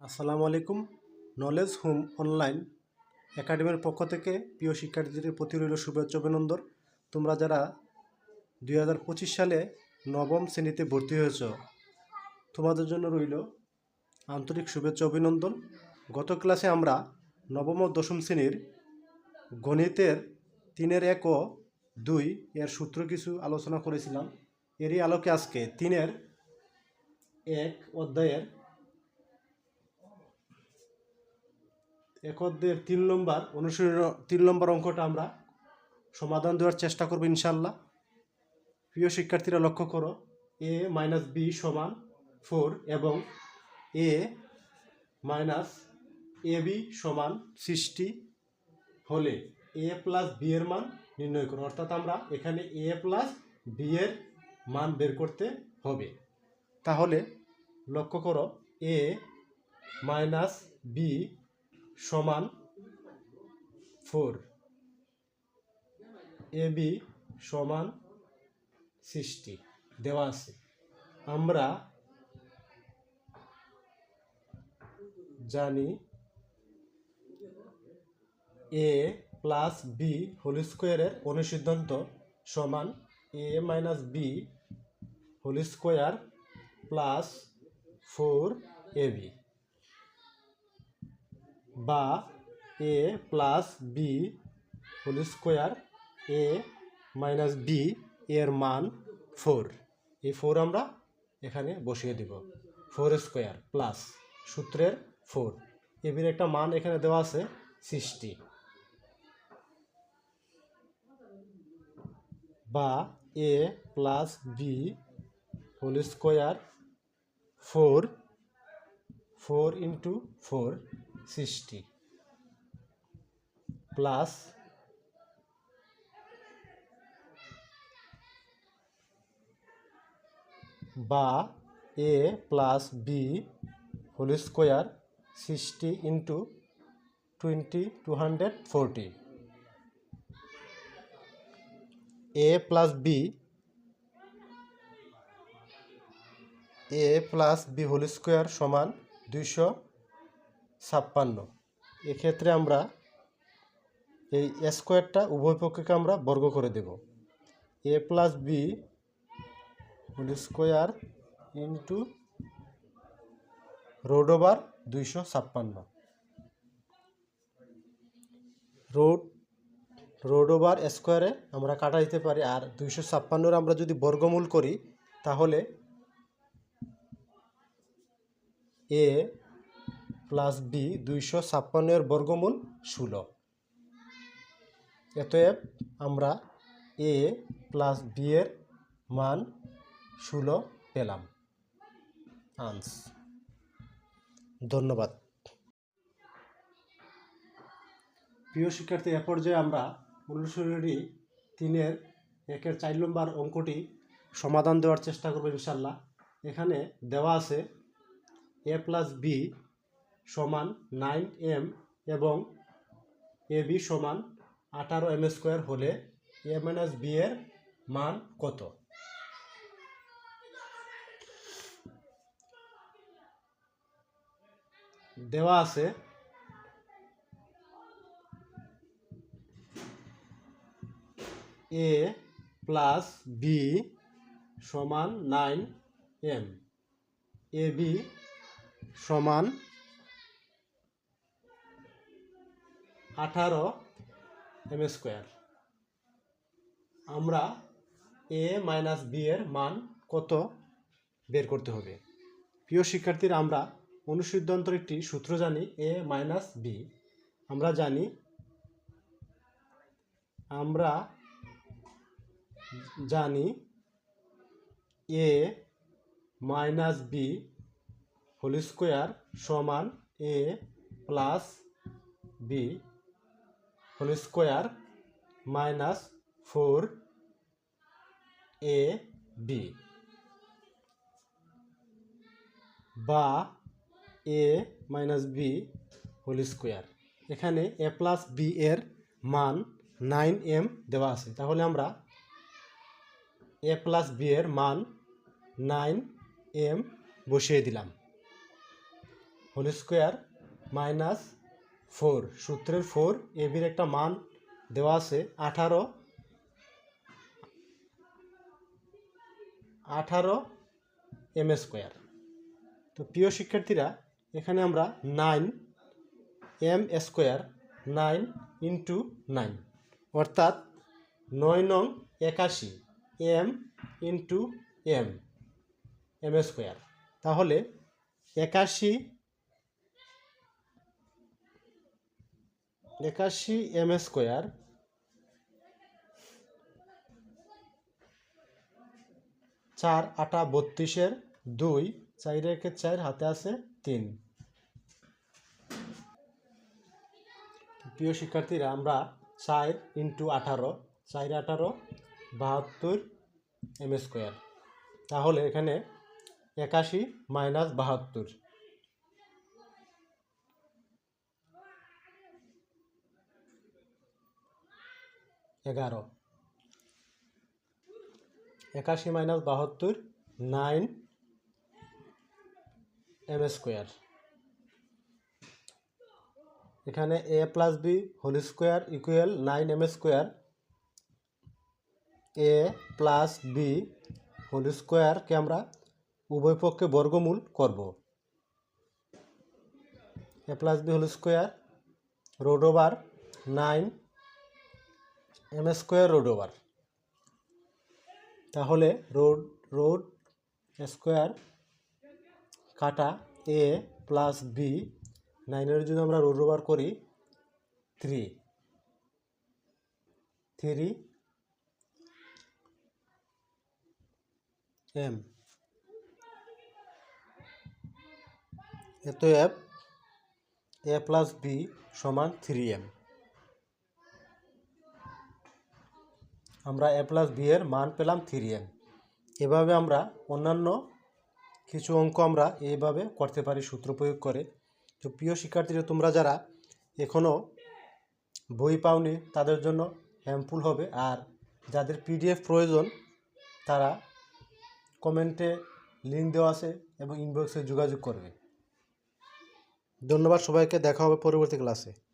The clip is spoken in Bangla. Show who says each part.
Speaker 1: আসসালামু আলাইকুম। নলেজ হোম অনলাইন একাডেমির পক্ষ থেকে প্রিয় শিক্ষার্থীদের প্রতি রইল শুভেচ্ছা অভিনন্দন। তোমরা যারা দুই হাজার পঁচিশ সালে নবম শ্রেণীতে ভর্তি হয়েছ, তোমাদের জন্য রইল আন্তরিক শুভেচ্ছা অভিনন্দন। গত ক্লাসে আমরা নবম ও দশম শ্রেণির গণিতের তিনের এক ও দুই এর সূত্র কিছু আলোচনা করেছিলাম। এরই আলোকে আজকে তিনের এক অধ্যায়ের এক অধ্যায়ের তিন নম্বর অনুশীলন তিন নম্বর অঙ্কটা আমরা সমাধান দেওয়ার চেষ্টা করব ইনশাল্লাহ প্রিয় শিক্ষার্থীরা লক্ষ্য করো এ মাইনাস বি সমান ফোর এবং এ মাইনাস এ বি সমান সৃষ্টি হলে এ প্লাস বি এর মান নির্ণয় করো। অর্থাৎ আমরা এখানে এ প্লাস বি এর মান বের করতে হবে। তাহলে লক্ষ্য করো এ মাইনাস বি সমান ফোর। এ বি সমান সিক্সটি। দেওয়া আছে। আমরা জানি এ প্লাস বি হোল স্কোয়ারের অনুসিদ্ধান্ত সমান A minus B whole square plus four A B. বা A plus B whole square A minus B এর মান ফোর। এই ফোর আমরা এখানে বসিয়ে দেব। ফোর স্কোয়ার প্লাস সূত্রের ফোর। এবির একটা মান এখানে দেওয়া আছে সিক্সটি। বা A plus B whole square four four into four. Sixty plus বা A plus B whole square sixty into twenty two hundred forty. A plus B, A plus B whole square সমান দুইশো ছাপ্পান্ন। এক্ষেত্রে আমরা এই স্কোয়ারটা উভয় পক্ষকে আমরা বর্গ করে দেব। A plus B whole square into root over দুইশো ছাপ্পান্ন। রোড রোড ওভার স্কোয়ারে আমরা কাটা দিতে পারি আর দুইশো ছাপ্পান্নর আমরা যদি বর্গমূল করি তাহলে এ প্লাস বি দুইশো ছাপ্পান্নের বর্গমূল ষোলো। অতএব আমরা এ প্লাস বি এর মান ষোলো পেলাম। আনস ধন্যবাদ। প্রিয় শিক্ষার্থী, এ পর্যায়ে আমরা অনুসরণী তিনের একের চার নম্বর অঙ্কটি সমাধান দেওয়ার চেষ্টা করব ইনশাল্লাহ। এখানে দেওয়া আছে এ প্লাস বি সমান নাইন এম এবং এ বি সমান আঠারো এম স্কোয়ার হলে এ মাইনাস বি এর মান কত? দেওয়া আছে এ প্লাস বি সমান নাইন এম। এ বি সমান আঠারো এম স্কোয়ার। আমরা এ মাইনাস বি এর মান কত বের করতে হবে? প্রিয় শিক্ষার্থীরা, আমরা অনুসিদ্ধান্তর একটি সূত্র জানি, এ মাইনাস বি। আমরা জানি আমরা জানি A minus B whole square সমান A plus B. Whole square minus four A B বা A minus B whole square এখানে এ প্লাস বি এর মান নাইন এম দেওয়া আছে। তাহলে আমরা এ প্লাস বি এর মান নাইন এম বসিয়ে দিলাম। হোল স্কোয়ার মাইনাস ফোর, সূত্রের ফোর এবির একটা মান দেওয়া আছে, আঠারো। আঠারো এম স্কোয়ার। তো প্রিয় শিক্ষার্থীরা, এখানে আমরা nine M square, nine into nine, অর্থাৎ নয় নং একাশি M into M M square. তাহলে একাশি একাশি এম স্কোয়ার। চার আটা বত্রিশের দুই, চার একে চার হাতে আছে তিন। প্রিয় শিক্ষার্থীরা, আমরা চার ইন্টু আঠারো, চার আঠারো, বাহাত্তর এম স্কোয়ার। তাহলে এখানে একাশি মাইনাস বাহাত্তর। এগারো। একাশি মাইনাস বাহাত্তর, নাইন এম স্কোয়ার। এখানে A plus B whole square equal nine M square. A plus B whole স্কোয়ারকে আমরা উভয় পক্ষে বর্গমূল করব। A plus B whole square root over nine M square root over. তাহলে রোড রোড স্কোয়ার কাটা এ প্লাস বি, নাইনের যদি আমরা রোড ওভার করি, থ্রি। Three M. এত এফ এ প্লাস বি সমান থ্রি এম। আমরা এ প্লাস বি এর মান পেলাম থ্রি এম এভাবে আমরা অন্যান্য কিছু অঙ্ক আমরা এইভাবে করতে পারি, সূত্র প্রয়োগ করে। তো প্রিয় শিক্ষার্থীরা, তোমরা যারা এখনও বই পাওনি, তাদের জন্য হেল্পফুল হবে। আর যাদের পিডিএফ প্রয়োজন, তারা কমেন্টে লিঙ্ক দেওয়া আছে এবং ইনবক্সে যোগাযোগ করবে। ধন্যবাদ, সবাইকে। দেখা হবে পরবর্তী ক্লাসে